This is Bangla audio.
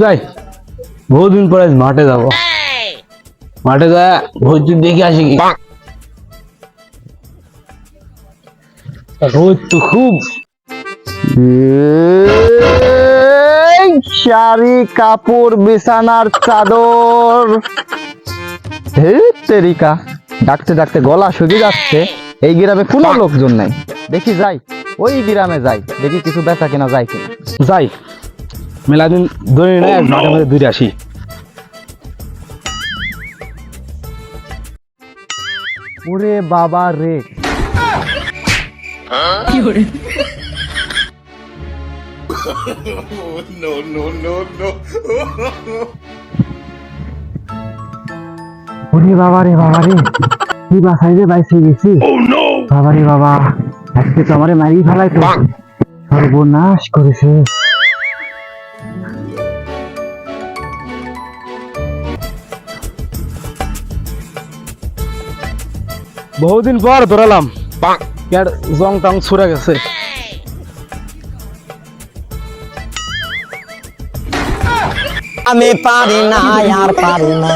যাই বহুদিন পরে মাঠে যাব। মাঠে যা ভোজ দেখে আসি কি? রোদ তো খুব। শাড়ি কাপড় বিছানার চাদর। হে তেরিকা। ডাকতে ডাকতে গলা শুকিয়ে যাচ্ছে। এই গ্রামে কোনো লোকজন নাই। দেখি যাই ওই গ্রামে যাই। দেখি কিছু বেচা কিনা যায় কিনা। যাই। মেলা দিন ধরে না আজ মাঠে মাঠে দূরে আসি। ওরে বাবা রে। ওরে বাবা রে বাবা রে। কি বাসাই রে বাইসে গেছি? বাবা রে বাবা। আজকে তো আমারে মারি ফেলাই তো সর্বনাশ করেছে। বহুদিন পর ধরালাম। ইয়ার জং টং ছুড়ে গেছে। আমি পারি না আর পারি না।